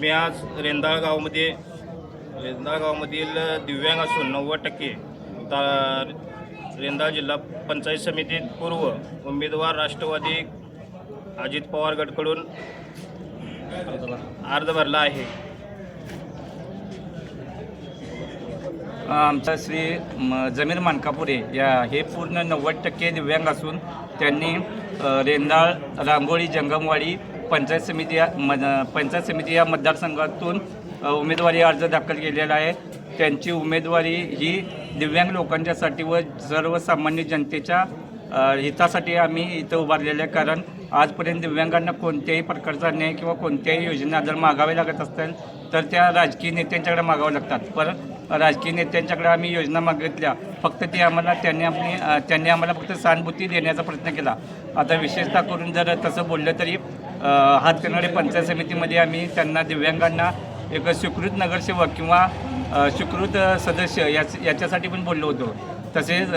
मी आज रेंदाळ गावामध्ये रेंदाळ गावामधील दिव्यांग असून नव्वद टक्के ता रेंदाळ जिल्हा पंचायत समितीत पूर्व उमेदवार राष्ट्रवादी अजित पवार गटकडून अर्ज भरला आहे. आमचा श्री म- जमीर मानकापुरे या हे पूर्ण नव्वद टक्के दिव्यांग असून त्यांनी रेंदाळ रांगोळी जंगमवाडी पंचायत समिती या मद पंचायत समिती या मतदारसंघातून उमेदवारी अर्ज दाखल केलेला आहे. त्यांची उमेदवारी ही दिव्यांग लोकांच्यासाठी व सर्वसामान्य जनतेच्या हितासाठी आम्ही इथं उभारलेलं आहे. कारण आजपर्यंत दिव्यांगांना कोणत्याही प्रकारचा न्याय किंवा कोणत्याही योजना जर मागावे लागत असतील तर त्या राजकीय नेत्यांच्याकडे मागावं लागतात. परत राजकीय नेत्यांच्याकडे आम्ही योजना मागितल्या. फक्त ते आम्हाला त्यांनी आपली त्यांनी आम्हाला फक्त सहानुभूती देण्याचा प्रयत्न केला. आता विशेषतः करून जर तसं बोललं तरी अ, पंचायत समितीमध्ये आम्ही त्यांना दिव्यांगांना एक स्वीकृत नगरसेवक किंवा स्वीकृत सदस्य याच याच्यासाठी पण बोललो होतो. तसेच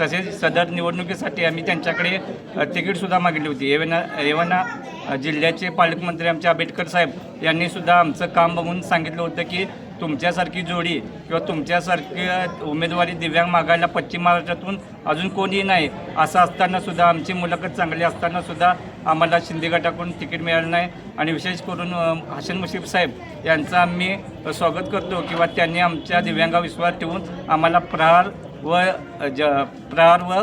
तसेच सदर निवडणुकीसाठी आम्ही त्यांच्याकडे तिकीटसुद्धा मागितली होती. एवना एवना जिल्ह्याचे पालकमंत्री आमचे आंबेडकर साहेब यांनीसुद्धा आमचं काम बघून सांगितलं होतं की तुमच्यासारखी जोडी किंवा तुमच्यासारखी उमेदवारी दिव्यांग मागायला पश्चिम महाराष्ट्रातून अजून कोणीही नाही असं असताना सुद्धा आमची मुलाखत चांगली असताना सुद्धा आम्हाला शिंदे गटाकडून तिकीट मिळालं नाही. आणि विशेष करून हसन मुशीफ साहेब यांचं आम्ही स्वागत करतो किंवा त्यांनी आमच्या दिव्यांगा विश्वास ठेवून आम्हाला प्रहार व ज प्रहार व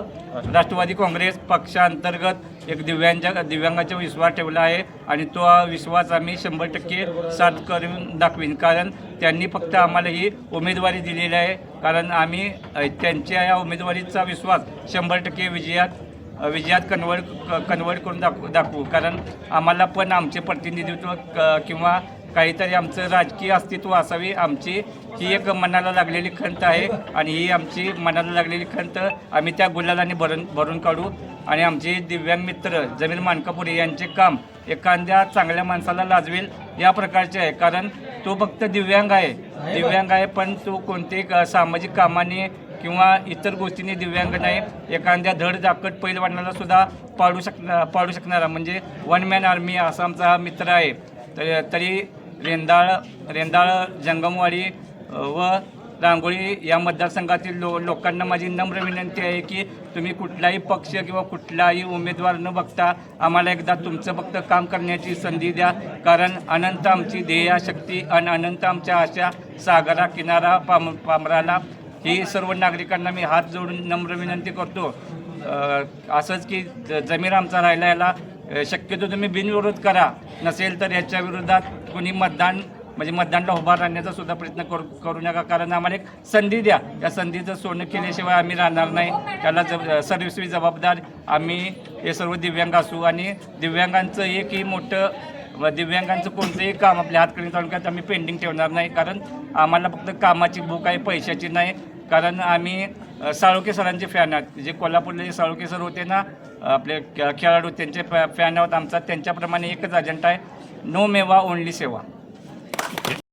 राष्ट्रवादी काँग्रेस पक्षांतर्गत एक दिव्यांच्या दिव्यांगाचा विश्वास ठेवला आहे आणि तो विश्वास आम्ही शंभर टक्के साथ करून दाखवीन. कारण त्यांनी फक्त आम्हाला ही उमेदवारी दिलेली आहे. कारण आम्ही त्यांच्या या उमेदवारीचा विश्वास शंभर टक्के विजयात विजयात कन्वर्ट क- कन्वर्ट करून दाखवू दाखवू. कारण आम्हाला पण आमचे प्रतिनिधित्व क- किंवा काहीतरी आमचं राजकीय अस्तित्व असावी. आमची ही एक मनाला लागलेली खंत आहे आणि ही आमची मनाला लागलेली खंत आम्ही त्या गुलालाने भरून भरून काढू. आणि आमचे दिव्यांग मित्र जमीन मानकापुरे यांचे काम एखाद्या चांगल्या माणसाला लाजवेल या प्रकारचे आहे. कारण तो फक्त दिव्यांग आहे. दिव्यांग आहे पण तो कोणतेही क- सामाजिक कामाने किंवा इतर गोष्टींनी दिव्यांग नाही. एखाद्या धड दाकट पैलवानाला सुद्धा पाडू शकणार पाडू शकणारा. म्हणजे वन मॅन आर्मी असा आमचा हा मित्र आहे. तर तरी रेंदाळ रेंदाळ जंगमवाडी व रांगोळी या मतदारसंघातील लो लोकांना माझी नम्र विनंती आहे की तुम्ही कुठलाही पक्ष किंवा कुठलाही उमेदवार न बघता आम्हाला एकदा तुमचं फक्त काम करण्याची संधी द्या. कारण अनंत आमची ध्येयाशक्ती आणि अनंत आमच्या आशा सागरा किनारा पाम पामराला. ही सर्व नागरिकांना मी हात जोडून नम्र विनंती करतो. असंच की ज- जमीन आमचा राहिला याला शक्यतो तुम्ही बिनविरोध करा. नसेल तर याच्या विरोधात कोणी मतदान म्हणजे मतदानला उभा राहण्याचा सुद्धा प्रयत्न करू करू नका. कारण आम्हाला एक संधी द्या. या संधीचं सोनं केल्याशिवाय आम्ही राहणार नाही. त्याला जब सर्वस्वी जबाबदार आम्ही हे सर्व दिव्यांग असू आणि दिव्यांगांचं एकही मोठं दिव्यांगांचं कोणतंही काम आपल्या हातकणी तालुक्यात आम्ही पेंडिंग ठेवणार नाही. कारण आम्हाला फक्त कामाची भूक आहे पैशाची नाही. कारण आम्ही साळुके सरांचे फॅन आहेत. जे कोल्हापूरले जे साळुके सर होते ना आपले खे- खेळाडू त्यांचे फॅ फॅन आहोत आमचा. त्यांच्याप्रमाणे एकच अजेंडा आहे. नो मेवा ओनली सेवा.